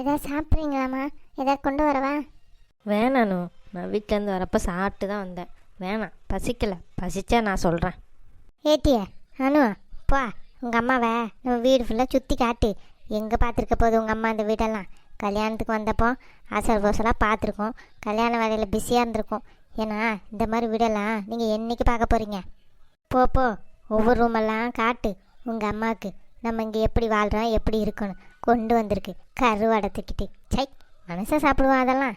எதாவது சாப்பிட்றீங்களாம்மா? எதாவது கொண்டு வரவா? வேணானு. நான் வீட்டிலேருந்து வரப்போ சாப்பிட்டு தான் வந்தேன். வேணாம். பசிக்கல. பசிச்சா நான் சொல்கிறேன் ஏட்டிய அனு போ. உங்கள் அம்மாவை நம்ம வீடு ஃபுல்லாக சுற்றி காட்டு. எங்கே பார்த்துருக்க போகுது உங்கள் அம்மா அந்த வீடெல்லாம்? கல்யாணத்துக்கு வந்தப்போ அசல் போசலாக பார்த்துருக்கோம் கல்யாண வேலையில் பிஸியாக இருந்திருக்கும். ஏன்னா இந்த மாதிரி வீடெல்லாம் நீங்கள் என்னைக்கு பார்க்க போகிறீங்க போ போ. ஒவ்வொரு ரூமெல்லாம் காட்டு. உங்கள் அம்மாவுக்கு. நம்ம இங்கே எப்படி வாழ்கிறோம் எப்படி இருக்கணும் கொண்டு வந்திருக்கு கருவாடை தூக்கிட்டு சை மனசை சாப்பிடுவோம் அதெல்லாம்.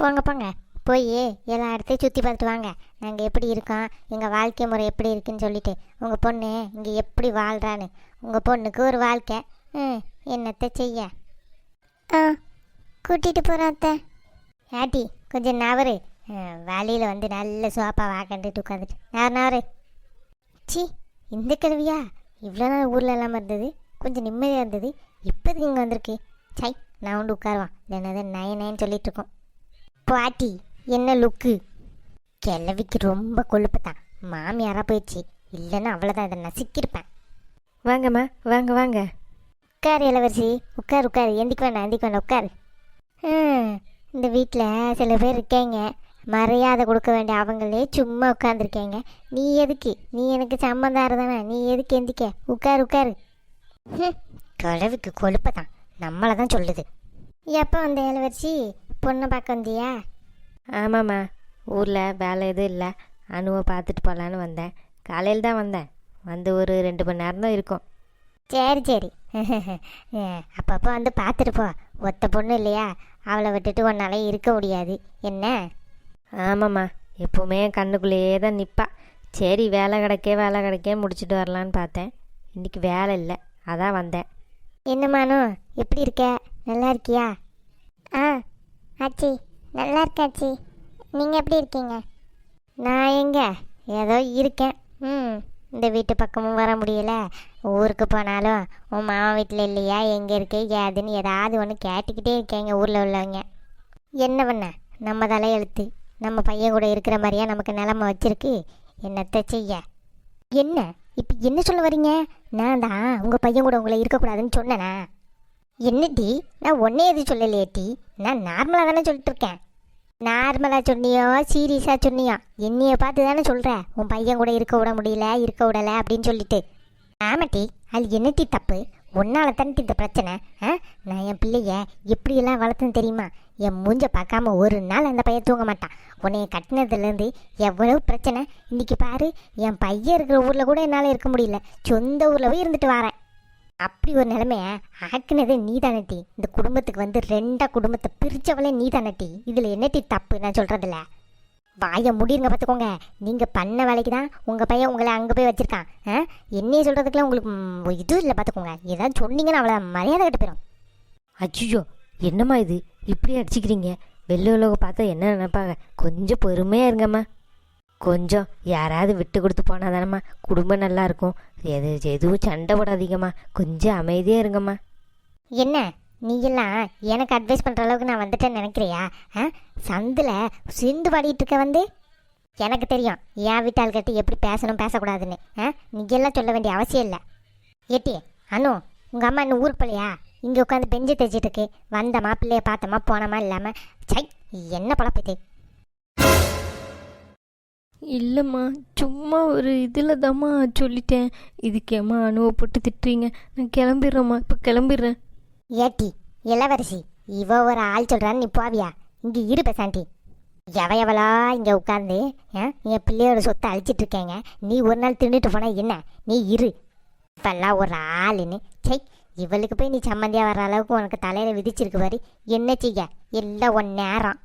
போங்க போங்க. போய் எல்லா இடத்தையும் சுற்றி பார்த்துட்டு வாங்க. நாங்கள் எப்படி இருக்கோம் எங்கள் வாழ்க்கை முறை எப்படி இருக்குன்னு சொல்லிட்டு. உங்கள் பொண்ணு இங்கே எப்படி வாழ்கிறான்னு உங்கள் பொண்ணுக்கு ஒரு வாழ்க்கை. ம் என்னத்தை செய்ய? ஆ கூட்டிகிட்டு போகிறோம் அத்தை. ஆட்டி கொஞ்சம் நவரு வழியில் வந்து நல்ல சோப்பா வாக்கண்டுட்டு உட்காந்துட்டு. நவர் நவரு சி இந்த கிழவியா இவ்வளோ நாள் ஊரில் இல்லாமல் இருந்தது கொஞ்சம் நிம்மதியாக இருந்தது இப்போதைக்கு இங்கே வந்திருக்கு. சை நான் வந்து உட்காருவான். இல்லைன்னா நய நயன்னு சொல்லிட்டு இருக்கோம். பாட்டி என்ன லுக்கு? கிழவிக்கு ரொம்ப கொழுப்பு தான் மாமியாரா போயிடுச்சு. இல்லைன்னா அவ்வளோதான் இதை நசுக்கியிருப்பேன். வாங்கம்மா வாங்க வாங்க. உட்காரு இளவரசி. உட்காரு உட்காரு. எந்திக்க வேண்டாம் எந்திக்க வேண்டாம் உட்காரு. இந்த வீட்டில் சில பேர் இருக்கேங்க. மரியாதை கொடுக்க வேண்டிய அவங்களே சும்மா உட்காந்துருக்கேங்க நீ எதுக்கு? நீ எனக்கு சம்மந்தாரு தானே நீ எதுக்கு எந்திக்க? உட்காரு உட்காரு. கிழவிக்கு கொழுப்பை தான் நம்மளை தான் சொல்லுது. எப்போ வந்த இளவரசி? பொண்ணை பார்க்க வந்தியா? ஆமாம்மா. ஊரில் வேலை எதுவும் இல்லை. அணுவை பார்த்துட்டு போகலான்னு வந்தேன். காலையில் தான் வந்தேன். வந்து ஒரு ரெண்டு மணி நேரம் தான் இருக்கும். சரி சரி. அப்பப்போ வந்து பார்த்துட்டு போ. ஒத்த பொண்ணு இல்லையா? அவளை விட்டுட்டு உன்னால இருக்க முடியாது. என்ன? ஆமாம்மா எப்போவுமே என் கண்ணுக்குள்ளேயே தான் நிற்பா சரி வேலை கிடைக்கே வேலை கிடைக்கே முடிச்சுட்டு வரலான்னு பார்த்தேன். இன்றைக்கி வேலை இல்லை அதான் வந்தேன். என்னம்மானு எப்படி இருக்க? நல்லா இருக்கியா? ஆ ஆச்சி. நல்லா இருக்காச்சி நீங்கள் எப்படி இருக்கீங்க? நான் எங்க? ஏதோ இருக்கேன். ம் இந்த வீட்டு பக்கமும் வர முடியல. ஊருக்கு போனாலும் உன் மாமா வீட்டில் இல்லையா? எங்கே இருக்கு? ஏதுன்னு ஏதாவது ஒன்று கேட்டுக்கிட்டே இருக்கேங்க ஊரில் உள்ளவங்க. என்ன பண்ண? நம்ம தலையெழுத்து. நம்ம பையன் கூட இருக்கிற மாதிரியா நமக்கு நிலமை வச்சிருக்கு? என்னத்தை செய்ய? என்ன? இப்போ என்ன சொல்ல வரீங்க நான் தான் உங்கள் பையன் கூட உங்களை இருக்கக்கூடாதுன்னு சொன்னேனா? என்னடி? நான் ஒன்றே எதுவும் சொல்லலையே டி. நான் நார்மலாக தானே சொல்லிட்டுருக்கேன். நார்மலாக சொன்னியோ சீரியஸாக சொன்னியோ? என்னையை பார்த்து தானே சொல்கிற உன் பையன் கூட இருக்க விட முடியல இருக்க விடலை அப்படின்னு சொல்லிட்டு. ஆமாட்டி அது என்னட்டி தப்பு? உன்னால தானே இந்த பிரச்சனை ஆ? நான் என் பிள்ளைய எப்படியெல்லாம் வளர்த்துன்னு தெரியுமா? என் மூஞ்ச பார்க்காம ஒரு நாள் அந்த பையன் தூங்க மாட்டான். உன்னைய கட்டினதுலேருந்து எவ்வளவு பிரச்சனை? இன்னைக்கு பாரு என் பையன் இருக்கிற ஊரில் கூட என்னால் இருக்க முடியல. சொந்த ஊரில் போய் இருந்துட்டு வரேன். அப்படி ஒரு நிலைமைய ஆக்குனதே நீ தானட்டி இந்த குடும்பத்துக்கு வந்து ரெண்டா குடும்பத்தை பிரிச்சவளே நீ தானட்டி இதில் என்னட்டி தப்பு நான் சொல்கிறதில்ல வாயை முடியுங்க பார்த்துக்கோங்க. நீங்கள் பண்ண வேலைக்கு தான் உங்கள் பையன் உங்களை அங்கே போய் வச்சுருக்கான். ஆ? என்னைய சொல்கிறதுக்குலாம் உங்களுக்கு இது இல்லை பார்த்துக்கோங்க. ஏதாவது சொன்னீங்கன்னா அவளை மரியாதை கட்டு போயிடும் அச்சுயோ என்னம்மா இது? இப்படி அடிச்சுக்கிறீங்க. வெளில உள்ளவங்க பார்த்தா என்ன நினைப்பாங்க? கொஞ்சம் பொறுமையாக இருங்கம்மா. கொஞ்சம் யாராவது விட்டு கொடுத்து போனால் தானம்மா? குடும்பம் நல்லா இருக்கும். எது எதுவும் சண்டை போடாதீங்கம்மா. கொஞ்சம் அமைதியாக இருங்கம்மா. என்ன? நீ எல்லாம் எனக்கு அட்வைஸ் பண்ணுற அளவுக்கு நான் வந்துட்டேன்னு நினைக்கிறியா? ஆ? சந்தில் சிந்து பாடிட்டு இருக்க வந்து? எனக்கு தெரியும். என் வீட்டால் எப்படி பேசணும் பேசக்கூடாதுன்னு. ஆ? நீ எல்லாம் சொல்ல வேண்டிய அவசியம் இல்லை. ஏட்டி அனு உங்கள் அம்மா இன்னும் ஊருக்கு போலையா? இங்கே உட்காந்து பெஞ்சு தைச்சிட்டு இருக்கு. வந்தமா பிள்ளைய பார்த்தோமா போனோமா இல்லாமல் சை என்ன பழப்பது? இல்லைம்மா சும்மா ஒரு இதில் தாம்மா சொல்லிட்டேன். இதுக்கேம்மா அணுவை போட்டு திட்டுறீங்க. நான் கிளம்பிடுறேம்மா. இப்போ கிளம்பிடுறேன். ஏட்டி இளவரசி இவ ஒரு ஆள் சொல்கிறான்னு நீ போவியா? இங்கே இரு பேசாண்டி எவ எவளா இங்கே உட்காந்து என் பிள்ளையோட சொத்தை அழிச்சிட்டு இருக்கேங்க. நீ ஒரு நாள் தின்னுட்டு போனால் என்ன? நீ இரு. இப்பெல்லாம் ஒரு ஆளுன்னு. சை இவளுக்கு போய் நீ சம்மந்தியாக வர்ற அளவுக்கு உனக்கு தலையில் விதிச்சிருக்கு பாரு. என்ன செய்ய? எல்லாம் ஒன் நேரம்.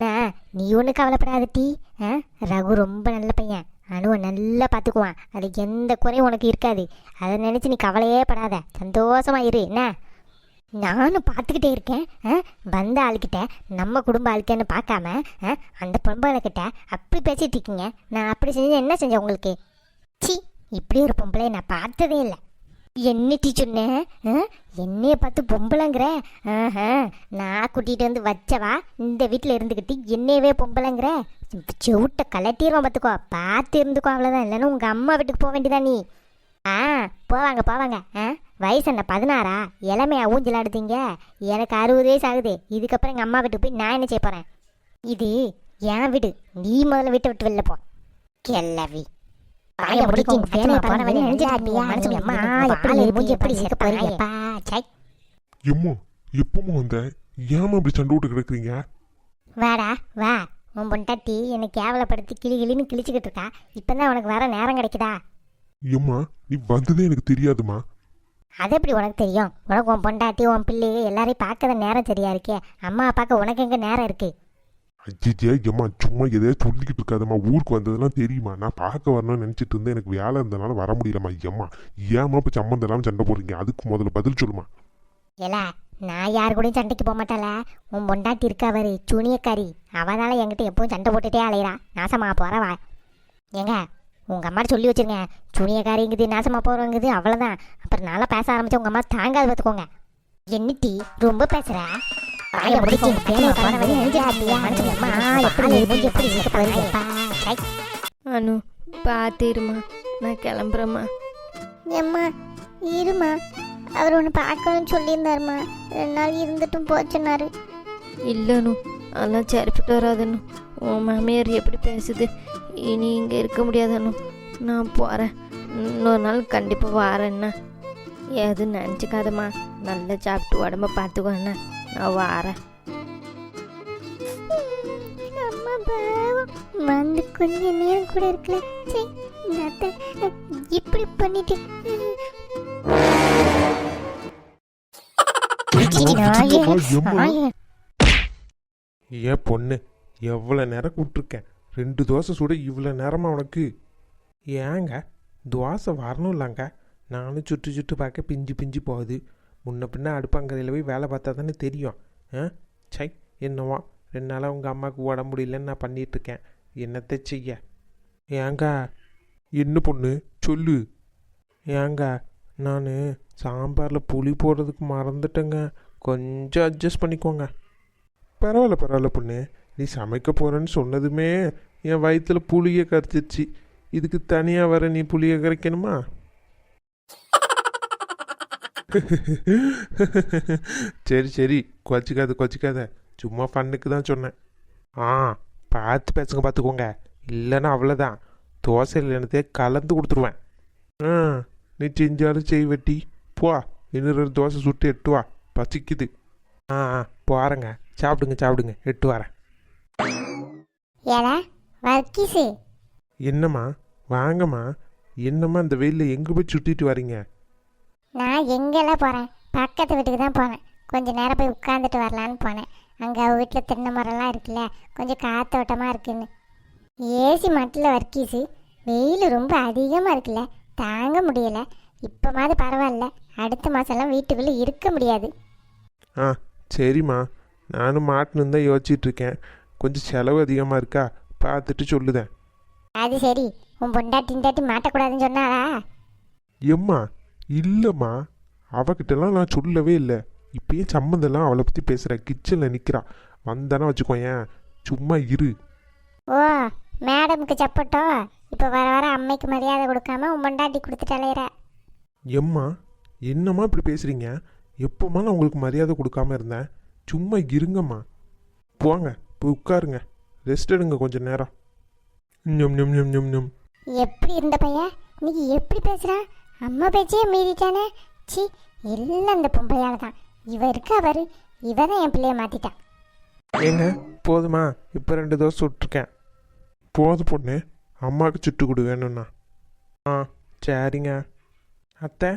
ஆ நீ ஒன்றும் கவலைப்படாத டீ. ஆ ரகு ரொம்ப நல்ல பையன். அனுவை நல்லா பார்த்துக்குவான். அது எந்த குறையும் உனக்கு இருக்காது. அதை நினச்சி நீ கவலையே படாத. சந்தோஷமா இரு. என்ன? நானும் பார்த்துக்கிட்டே இருக்கேன் ஆ? வந்த ஆளுக்கிட்ட நம்ம குடும்ப ஆளுக்கேன்னு பார்க்காம ஆ? அந்த பொம்பளைக்கிட்ட அப்படி பேசிட்டு இருக்கீங்க. நான் அப்படி செஞ்சு என்ன செஞ்சேன் உங்களுக்கு? சி இப்படி ஒரு பொம்பளை நான் பார்த்ததே இல்லை. என்னட்டி சொன்னேன் ஆ? என்னைய பார்த்து பொம்பளைங்கிற நான் கூட்டிகிட்டு வந்து வச்சவா? இந்த வீட்டில் இருந்துக்கிட்டு என்னையவே பொம்பளைங்கிற? செவிட்டை கலட்டிடுவான் பார்த்துக்கோ. பார்த்து இருந்துக்கோ அவ்வளோதான் இல்லைன்னா உங்கள் அம்மா வீட்டுக்கு போக வேண்டியதா நீ? ஆ போவாங்க போவாங்க. ஆ வயசு என்ன பதினாறா? இளமையா ஊஞ்சலாடுதீங்க எனக்கு அறுபது வயசு ஆகுது. இதுக்கப்புறம் எங்கள் அம்மா வீட்டுக்கு போய் நான் என்ன செய்ய போகிறேன் இது என் வீடு. நீ முதல்ல வீட்டை விட்டு வெளில போ. கிளவி. வாயை முடிச்சு அம்மா, எப்படி மூஞ்சி எப்படி இருக்க போறீங்கப்பா? சை. எம்மா எப்பமா வந்த? ஏமா இப்படி சண்டை விட்டு கிடக்குறீங்க? வாடா வா. உன் பொண்டாட்டி என்னை கேவலப்படுத்தி கிளி கிளின்னு கிழிச்சுக்கிட்டு இருக்கா. இப்பதான் உனக்கு வர நேரம் கிடைக்குதா? எம்மா நீ வந்ததே எனக்கு தெரியாதுமா? அது எப்படி உனக்கு தெரியும்? உனக்கு உன் பொண்டாட்டி உன் பிள்ளை எல்லாரையும் பார்க்கற நேரம் சரியா இருக்கே. அம்மா அப்பாக்கு உனக்கு எங்க நேரம் இருக்கு? ஐயே எம்மா சும்மா எதையோ சொல்லிக்கிட்டு இருக்காதம்மா. ஊருக்கு வந்ததெல்லாம் தெரியுமா? நான் பார்க்க வரணும்னு நினச்சிட்டு இருந்தேன். எனக்கு வேலை இருந்தனால வர முடியலம்மா. எம்மா ஏம்மா இப்போ சம்மந்தம் இல்லாமல் சண்டை போடுறீங்க? அதுக்கு முதல்ல பதில் சொல்லுமா? ஏல நான் யார் கூடயும் சண்டைக்கு போக மாட்டாள உன் பொண்டாட்டி இருக்கா அவரு சூனியக்காரி அவனால என்கிட்ட எப்பவும் சண்டை போட்டுட்டே அலையிறா. நாசமா போறவா. ஏங்க உங்க அம்மா சொல்லி வச்சிருங்க. சூனியக்காரிங்குது நாசமா போறவங்குது அவ்வளவுதான். அப்புறம் நல்லா பேச ஆரம்பிச்சு உங்க அம்மா தாங்காது பார்த்துக்கோங்க என்னட்டி ரொம்ப பேசுற? வாயை முடிச்சு. அனு பார்த்துருமா நான் கிளம்புறேம்மா. ஏம்மா இருமா அவர் ஒன்று பார்க்கணும்னு சொல்லியிருந்தாருமா ரெண்டு நாள் இருந்துட்டும் போச்சுன்னாரு. இல்லைனு அதெல்லாம் சரிப்பட்டு வராதுன்னு உன் மாமியார் எப்படி பேசுது? இனி இங்கே இருக்க முடியாதனு நான் போகிறேன் இன்னொரு நாள் கண்டிப்பாக வாரேன்னா எதுவும் நினச்சிக்காதம்மா. நல்லா சாப்பிட்டு உடம்ப பார்த்துக்கோ என்ன நான் வாரேன். வந்து கொஞ்ச நேரம் கூட இருக்கல. சரி இப்படி பண்ணிட்டு. ஏன் பொண்ணு? எவ்வளோ நேரம் கூப்பிட்ருக்கேன் ரெண்டு தோசை சுட இவ்வளோ நேரமாக உனக்கு? ஏங்க தோசை வரணும் இல்லைங்க. நானும் சுட்டு சுட்டு பார்க்க பிஞ்சு பிஞ்சு போகுது. முன்ன பின்ன அடுப்பங்கரையில் போய் வேலை பார்த்தா தானே தெரியும். ஆ? சை என்னவா. ரெண்டு நாளாக உங்கள் அம்மாவுக்கு உடம்பு முடியலன்னு நான் பண்ணிகிட்ருக்கேன் என்னத்தை செய்ய? ஏங்க என்ன பொண்ணு? சொல்லு. ஏங்க நான் சாம்பாரில் புளி போடுறதுக்கு மறந்துட்டேங்க. கொஞ்சம் அட்ஜஸ்ட் பண்ணிக்கோங்க. பரவாயில்ல பரவாயில்ல பொண்ணு. நீ சமைக்க போகிறேன்னு சொன்னதுமே என் வயிற்றில் புளியை கரைச்சிருச்சு. இதுக்கு தனியாக வர நீ புளியை கரைக்கணுமா? சரி சரி. கொச்சிக்காத கொச்சிக்காத சும்மா ஃபன்னுக்கு தான் சொன்னேன். ஆ பார்த்து பேசுங்க பார்த்துக்கோங்க. இல்லைன்னா அவ்வளோதான் தோசை இல்லைனதே கலந்து கொடுத்துருவேன். ஆ நீ செஞ்சாலும் செய் வெட்டி. போ இன்னொரு தோசை சுட்டு எட்டு வா. பசிக்குது. ஆ ஆ போகிறேங்க சாப்பிடுங்க சாப்பிடுங்க. எட்டு வரேன். ஏடா வர்க்கீஸு என்னம்மா வாங்கம்மா. என்னம்மா இந்த வெயிலில் எங்கே போய் சுட்டிட்டு வரீங்க? நான் எங்கெல்லாம் போகிறேன் பக்கத்து வீட்டுக்கு தான் போனேன். கொஞ்ச நேரம் போய் உட்காந்துட்டு வரலான்னு போனேன். அங்கே அவ வீட்டில் தென்னை மரம்லாம் இருக்குல்ல கொஞ்சம் காத்தோட்டமாக இருக்குன்னு. ஏசி மட்டில் வர்க்கீஸு வெயில் ரொம்ப அதிகமாக இருக்குல்ல தாங்க முடியல. இப்போ மாதிரி பரவாயில்ல அடுத்த மாதம்லாம் வீட்டுக்குள்ளே இருக்க முடியாது. ஆ சரிம்மா. நானும் மாட்டணுன்னு தான் யோசிச்சுட்டு இருக்கேன். கொஞ்சம் செலவு அதிகமாக இருக்கா? பார்த்துட்டு சொல்லுதேன். அது சரி. உன் பொண்டாட்டி இண்டாட்டி மாட்டக்கூடாதுன்னு சொன்னாரா எம்மா இல்லைம்மா. அவகிட்டலாம் நான் சொல்லவே இல்லை. இப்பயே சம்மந்தெல்லாம் அவளை பற்றி பேசுகிற கிச்சனில் நிற்கிறா வந்தானா வச்சுக்கோயேன். சும்மா இரு. ஓ மேடமுக்கு சப்பட்டோ? இப்போ வர வர அம்மைக்கு மரியாதை கொடுக்காம உன் பொண்டாட்டி கொடுத்துட்டு அலையிற. எம்மா என்னம்மா இப்படி பேசுகிறீங்க எப்போம்மா நான் உங்களுக்கு மரியாதை கொடுக்காம இருந்தேன்? சும்மா இருங்கம்மா. போங்க. போய் உட்காருங்க. ரெஸ்ட் எடுங்க கொஞ்சம் நேரம். ஞம் ஞம் ஞம் ஞம் ஞம். எப்படி இருந்த பையன்? இன்னைக்கு எப்படி பேசுறான் அம்மா பேச்சே மீறிட்டானே. சி எல்லாம் இந்த பொம்பளையால தான். இவ இருக்கா பாரு. இவ தான் என் பிள்ளைய மாத்திட்டான். ஏங்க போதுமா? இப்போ ரெண்டு தோசை சுட்டிருக்கேன். போது பொண்ணு. அம்மாவுக்கு சுட்டு கொடு வேணும்னா. ஆ சரிங்க. அத்தை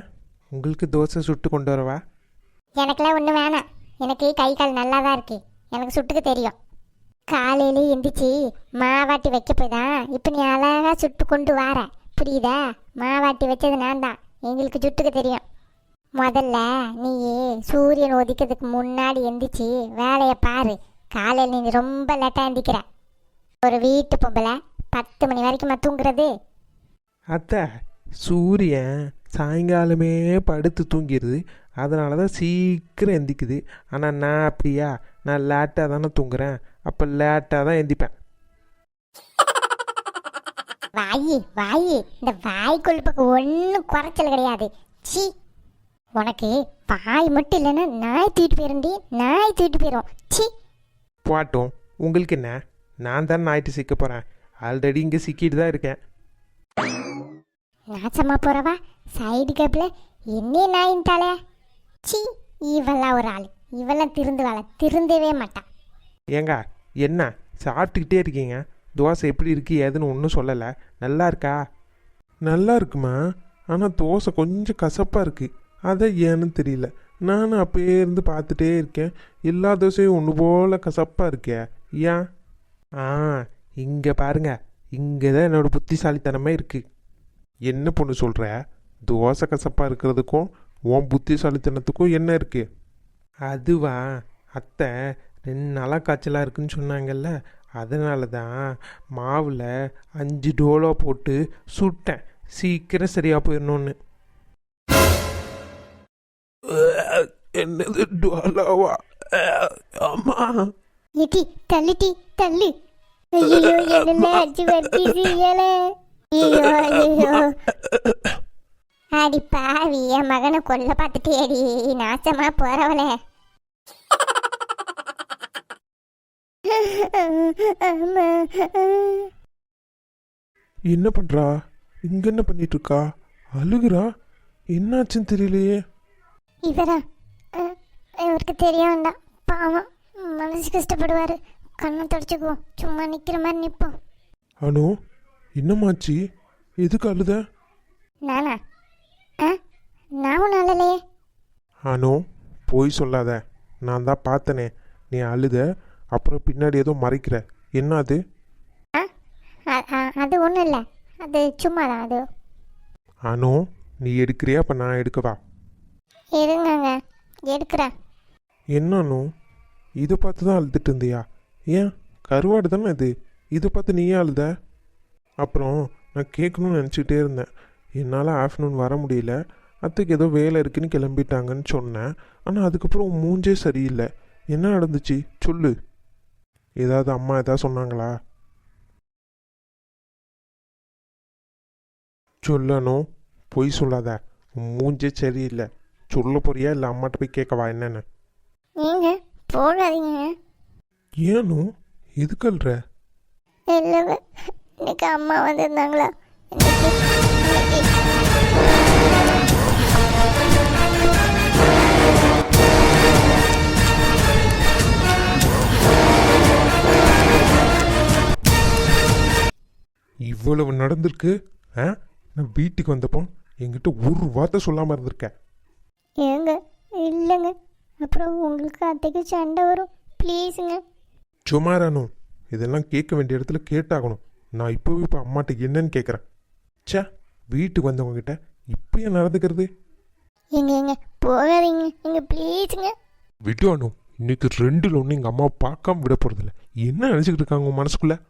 உங்களுக்கு தோசை சுட்டு கொண்டு வரவா? எனக்கெல்லாம் ஒன்றும் வேணாம். எனக்கு கை கால் நல்லா தான் இருக்கு. எனக்கு சுட்டுக்க தெரியும். காலையில எந்திரிச்சு மாவாட்டி வைக்க போய் தான் இப்போ நீ அழகா சுட்டு கொண்டு வார. புரியுதா? மாவாட்டி வச்சது நான் தான். எங்களுக்கு சுட்டுக்க தெரியும். முதல்ல நீ சூரியன் உதிக்கிறதுக்கு முன்னாடி எந்திரிச்சு வேலையை பாரு. காலையில் நீ ரொம்ப லேட்டாக எந்திக்கிற. ஒரு வீட்டு பொம்பளை பத்து மணி வரைக்கும் தூங்குறது. அத்தை சூரியன் சாயங்காலமே படுத்து தூங்கிடுது அதனால தான் சீக்கிரம் எந்திக்குது. ஆனால் நான் அப்படியா? நான் லேட்டாக தானே தூங்குறேன். அப்போ லேட்டாக தான் எந்திப்பேன். வாயி வாயி. இந்த வாய் கொழுப்புக்கு ஒன்றும் குறைச்சல் கிடையாது. சி. உனக்கு வாய் மட்டும் இல்லைன்னா நாய் தூக்கிட்டு போயிருந்தி நாய் தூக்கிட்டு போயிடும் சி. போட்டும். உங்களுக்கு என்ன? நான் தான் நாய்ட்டு சிக்க போகிறேன் ஆல்ரெடி இங்கே சிக்கிட்டு தான் இருக்கேன். நாச்சம்மா போறவா? சைடு கேப்பில் என்ன நாயின்ட்டாளே. சி. இவெல்லாம் ஒரு ஆள். இவெல்லாம் திருந்துவாள. திருந்தவே மாட்டான் ஏங்க என்ன? சாப்பிட்டுக்கிட்டே இருக்கீங்க. தோசை எப்படி இருக்கு ஏதுன்னு ஒன்றும் சொல்லலை. நல்லா இருக்கா? நல்லா இருக்குமா? ஆனால் தோசை கொஞ்சம் கசப்பாக இருக்கு. அதை ஏன்னு தெரியல. நானும் அப்பயே இருந்து பார்த்துட்டே இருக்கேன். எல்லா தோசையும் ஒன்று போல கசப்பாக இருக்கே. ஏன்? ஆ இங்கே பாருங்க. இங்கே தான் என்னோட புத்திசாலித்தனமே இருக்கு. என்ன பொண்ணு சொல்கிற தோசை கசப்பாக இருக்கிறதுக்கும் உன் புத்திசாலித்தனத்துக்கும் என்ன இருக்கு? அதுவா? அத்தை ரெண்டு நாளாக காய்ச்சலாக இருக்குன்னு சொன்னாங்கல்ல அதனால தான் மாவில் அஞ்சு டோலோ போட்டு சுட்டேன். சீக்கிரம் சரியாக போயிடணும்னு என்னது டோலோவா? அம்மா. இட்டி தள்ளிட்டி தள்ளு. ஐயோ என்ன அடிச்சு வட்டிசியலே ஐயோ ஐயோ அடி பாவி என் மகனை கொல்ல பார்த்துட்டேடி. நாசமா போறவளே. என்ன பண்ணுறா இங்கே என்ன பண்ணிட்டு இருக்கா அழுகுறா? என்னாச்சுன்னு தெரியலையே. இவரா? இவருக்கு தெரிய வேண்டாம். பாவம். மனசு கஷ்டப்படுவாரு. கண்ணை தொடச்சுக்குவோம். சும்மா நிக்கிற மாதிரி நிற்போம். அனு என்னமாச்சு எதுக்கு அழுத? நானா? ஆ நான் ஒன்றும் அழலையே. அனு போய் சொல்லாத. நான் தான் பார்த்தனே. நீ அழுத. அப்புறம் பின்னாடி ஏதோ மறைக்கிற. என்ன அது அது ஒன்றும் இல்லை. அது சும்மா தான் அது. அனு நீ எடுக்கிறியா? அப்போ நான் எடுக்கவா இருங்கங்க எடுக்கிறேன். என்ன அனு? இதை பார்த்து தான் அழுதுட்டு இருந்தியா? ஏன்? கருவாடு தானே இது. இதை பார்த்து நீயே அழுத? அப்புறம் நான் கேட்கணும்னு நினச்சிக்கிட்டே இருந்தேன். என்னால் ஆஃப்டர்நூன் வர முடியல. அத்தைக்கு ஏதோ வேலை இருக்குன்னு கிளம்பிட்டாங்கன்னு சொன்னேன். ஆனால் அதுக்கப்புறம் மூஞ்சே சரியில்லை. என்ன நடந்துச்சு? சொல்லு. ஏதாவது அம்மா ஏதாவது சொன்னாங்களா? சொல்லணும். பொய் சொல்லாத. மூஞ்சே சரியில்லை. சொல்ல போறியா இல்லை அம்மாட்ட போய் கேட்கவா என்னன்னு? நீங்க போடாதீங்க ஏனும் எதுக்கு அழுற? இல்லைங்க இன்னைக்கு அம்மா வந்திருந்தாங்களா? இவ்வளவு நடந்திருக்கு ஆ? நான் வீட்டுக்கு வந்தப்போ என்கிட்ட ஒரு வார்த்தை சொல்லாமல் இருந்திருக்கேன். ஏங்க இல்லைங்க. அப்புறம் உங்களுக்கு அத்தைக்கு சண்டை வரும். ப்ளீஸுங்க. சுமாரானு இதெல்லாம் கேட்க வேண்டிய இடத்துல கேட்டாகணும். நான் இப்போவே இப்போ அம்மாட்ட என்னன்னு கேட்குறேன். ச்சே வீட்டுக்கு வந்தவங்க கிட்ட இப்படியே நடந்துக்கிறது? எங்க எங்க போகாதீங்க. எங்க ப்ளீஸுங்க. விடு அனு இன்னைக்கு ரெண்டுல ஒன்று எங்கள் அம்மாவை பார்க்காம விட போகிறதில்ல என்ன நினச்சிக்கிட்டு இருக்காங்க உன் மனசுக்குள்ள?